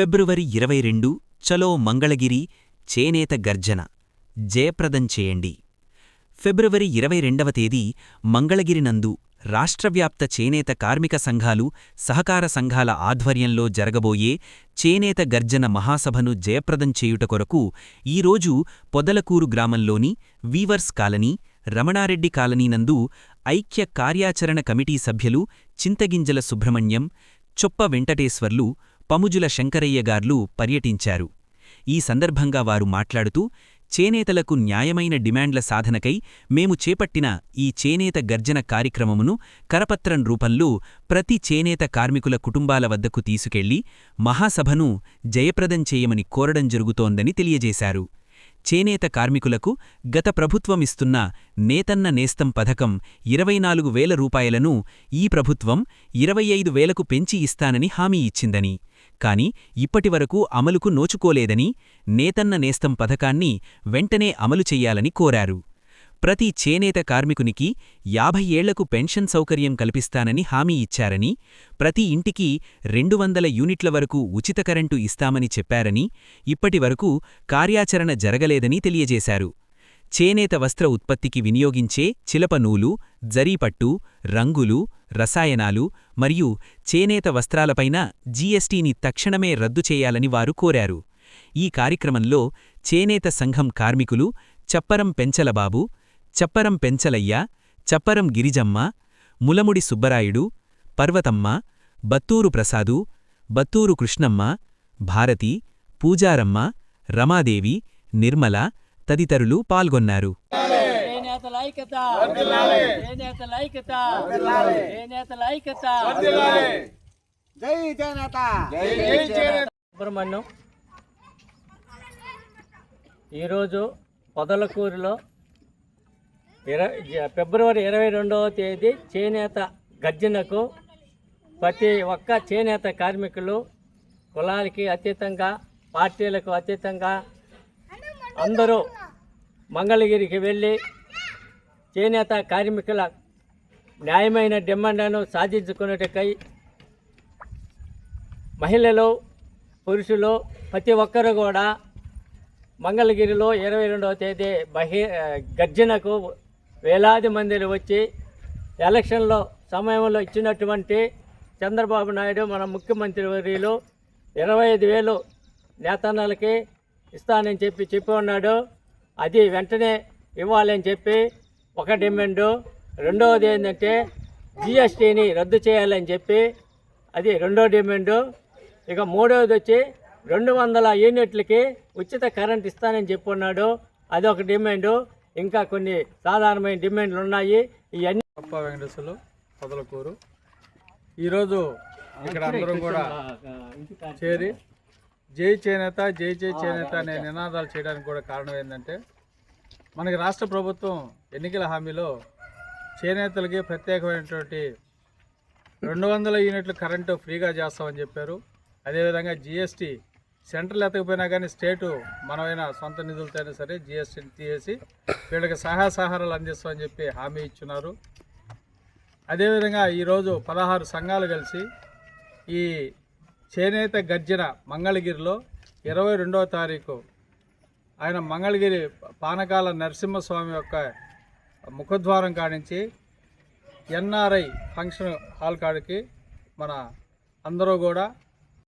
ఫిబ్రవరి ఇరవై రెండు చలో మంగళగిరి చేనేత గర్జన జయప్రదం చేయండి. ఫిబ్రవరి ఇరవై రెండవ తేదీ మంగళగిరి నందు రాష్ట్రవ్యాప్త చేనేత కార్మిక సంఘాలు సహకార సంఘాల ఆధ్వర్యంలో జరగబోయే చేనేత గర్జన మహాసభను జయప్రదం చేయుట కొరకు ఈరోజు పొదలకూరు గ్రామంలోని వీవర్స్ కాలనీ రమణారెడ్డి కాలనీ నందు ఐక్య కార్యాచరణ కమిటీ సభ్యులు చింతగింజల సుబ్రహ్మణ్యం చొప్ప వెంకటేశ్వర్లు పముజుల శంకరయ్యగార్లు పర్యటించారు. ఈ సందర్భంగా వారు మాట్లాడుతూ చేనేతలకు న్యాయమైన డిమాండ్ల సాధనకై మేము చేపట్టిన ఈ చేనేత గర్జన కార్యక్రమమును కరపత్రం రూపంలో ప్రతి చేనేత కార్మికుల కుటుంబాల వద్దకు తీసుకెళ్ళి మహాసభను జయప్రదం చేయమని కోరడం జరుగుతోందని తెలియజేశారు. చేనేత కార్మికులకు గత ప్రభుత్వమిస్తున్న నేతన్న నేస్తం పథకం ఇరవై నాలుగు వేల రూపాయలను ఈ ప్రభుత్వం ఇరవై ఐదు వేలకు పెంచి ఇస్తానని హామీ ఇచ్చిందని. కాని ఇప్పటివరకు అమలుకు నోచుకోలేదని నేతన్న నేస్తం పథకాన్ని వెంటనే అమలు చెయ్యాలని కోరారు. ప్రతి చేనేత కార్మికునికి యాభై ఏళ్ళకు పెన్షన్ సౌకర్యం కల్పిస్తానని హామీ ఇచ్చారని ప్రతి ఇంటికి రెండు వందల యూనిట్ల వరకు ఉచిత కరెంటు ఇస్తామని చెప్పారని ఇప్పటివరకు కార్యాచరణ జరగలేదని తెలియజేశారు. చేనేత వస్త్ర ఉత్పత్తికి వినియోగించే చిలప నూలు జరీపట్టు రంగులు రసాయనాలు మరియు చేనేత వస్త్రాలపైన జీఎస్టీని తక్షణమే రద్దు చేయాలని వారు కోరారు. ఈ కార్యక్రమంలో చేనేత సంఘం కార్మికులు చప్పరం పెంచలబాబు చప్పరం పెంచలయ్య చప్పరం గిరిజమ్మ ములముడి సుబ్బరాయుడు పర్వతమ్మ బత్తూరు ప్రసాదు బత్తూరు కృష్ణమ్మ భారతి పూజారమ్మ రమాదేవి నిర్మల తదితరులు పాల్గొన్నారు. సుబ్రహ్మణ్యం ఈరోజు పొదలకూరులో ఇరవై ఫిబ్రవరి ఇరవై రెండవ తేదీ చేనేత గర్జనకు ప్రతి ఒక్క చేనేత కార్మికులు కులాలకి అతీతంగా పార్టీలకు అతీతంగా అందరూ మంగళగిరికి వెళ్ళి చేనేత కార్మికుల న్యాయమైన డిమాండ్లను సాధించుకునేటకై మహిళలు పురుషులు ప్రతి ఒక్కరు కూడా మంగళగిరిలో ఇరవై రెండవ తేదీ బహి గర్జనకు వేలాది మందిని వచ్చి ఎలక్షన్లో సమయంలో ఇచ్చినటువంటి చంద్రబాబు నాయుడు మన ముఖ్యమంత్రి వర్యులు ఇరవై ఐదు వేలు నేతన్నలకి ఇస్తానని చెప్పి చెప్పి ఉన్నాడు. అది వెంటనే ఇవ్వాలని చెప్పి ఒక డిమాండు. రెండవది ఏంటంటే జిఎస్టీని రద్దు చేయాలని చెప్పి అది రెండో డిమాండు. ఇక మూడవది వచ్చి రెండు వందల యూనిట్లకి ఉచిత కరెంట్ ఇస్తానని చెప్పి ఉన్నాడు అది ఒక డిమాండు. ఇంకా కొన్ని సాధారణమైన డిమాండ్లు ఉన్నాయి. ఇవన్నీ గొప్ప వెంకటేశ్వరులు పొదలకూరు. ఈరోజు ఇక్కడ అందరం కూడా చేరి జై చేనేత జై జై చేనేత అనే నినాదాలు చేయడానికి కూడా కారణం ఏంటంటే మనకి రాష్ట్ర ప్రభుత్వం ఎన్నికల హామీలో చేనేతలకి ప్రత్యేకమైనటువంటి రెండు వందల యూనిట్ల కరెంటు ఫ్రీగా చేస్తామని చెప్పారు. అదేవిధంగా జిఎస్టీ సెంట్రల్ ఎత్తకపోయినా కానీ స్టేటు మనమైనా సొంత నిధులతోనే సరే జిఎస్టీని తీసేసి వీళ్ళకి సహాయ సహకారాలు అందిస్తామని చెప్పి హామీ ఇచ్చున్నారు. అదేవిధంగా ఈరోజు పదహారు సంఘాలు కలిసి ఈ చేనేత గర్జన మంగళగిరిలో ఇరవై రెండవ తారీఖు. ఆయన మంగళగిరి పానకాల నరసింహస్వామి యొక్క ముఖద్వారం కాడించి ఎన్ఆర్ఐ ఫంక్షన్ హాల్ కాడికి మన అందరూ కూడా